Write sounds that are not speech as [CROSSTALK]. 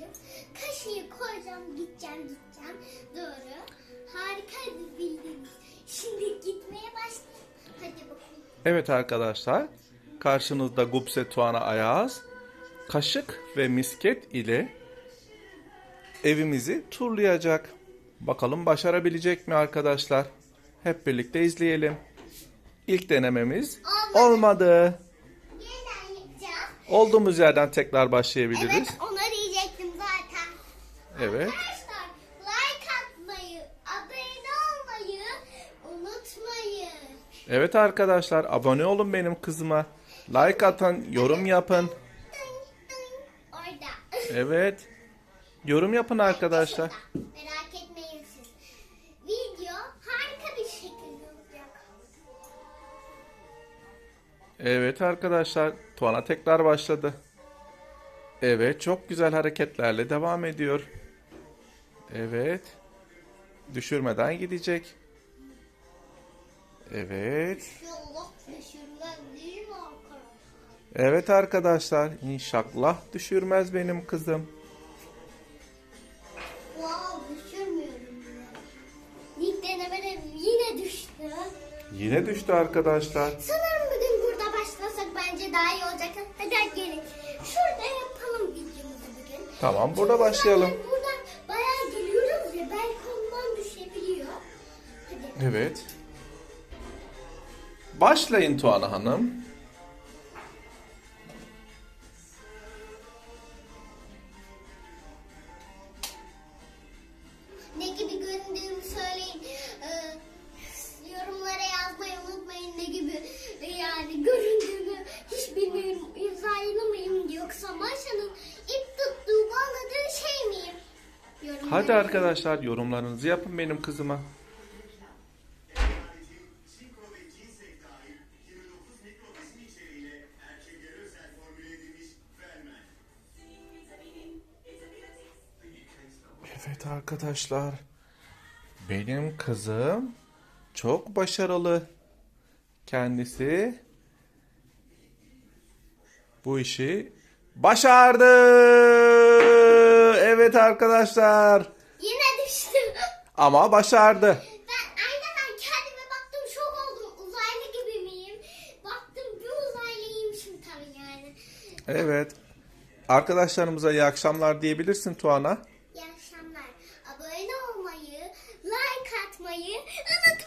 koyacağım. Kaşığı koyacağım, gideceğim, gideceğim. Doğru. Harika bir bildiniz. Şimdi gitmeye başlayalım. Hadi bakalım. Evet arkadaşlar, karşınızda Gupse Tuana Ayaz, kaşık ve misket ile evimizi turlayacak. Bakalım başarabilecek mi arkadaşlar? Hep birlikte izleyelim. İlk denememiz olmadı. olmadı. Olduğumuz yerden tekrar başlayabiliriz. Evet, Evet. Arkadaşlar like atmayı, abone olmayı unutmayın. Evet arkadaşlar, abone olun benim kızıma. Like atın, yorum yapın. Orada. Evet. Yorum yapın arkadaşlar. Merak etmeyin siz. Video harika bir şekilde olacak. Evet arkadaşlar, Tuana tekrar başladı. Evet, çok güzel hareketlerle devam ediyor. Evet. Düşürmeden gidecek. Evet. İnşallah düşürmez değil mi arkadaşlar? Evet arkadaşlar, inşallah düşürmez benim kızım. Wow düşürmüyorum. İlk denemede yine düştü. Yine düştü arkadaşlar. Sanırım bugün burada başlasak bence daha iyi olacak. Hadi gelin. Şurada yapalım videomuzu bugün. Tamam, burada başlayalım. zaten Evet. Başlayın Tuana Hanım. Ne gibi göründüğümü söyleyin. Ee, yorumlara yazmayı unutmayın ne gibi yani göründüğümü hiç bilmiyorum. İmzalı mıyım yoksa Maşa'nın ip tuttuğu bağladığı şey miyim? Yorumlara Hadi arkadaşlar yorumlarınızı yapın benim kızıma. Evet arkadaşlar. Benim kızım çok başarılı. Kendisi bu işi başardı. Evet arkadaşlar. Yine düştüm. [LAUGHS] Ama başardı. Ben aynadan kendime baktım şok oldum. Uzaylı gibi miyim? Baktım bir uzaylıymışım tabii yani. Evet. Arkadaşlarımıza iyi akşamlar diyebilirsin Tuana. unutmayı unutmayın.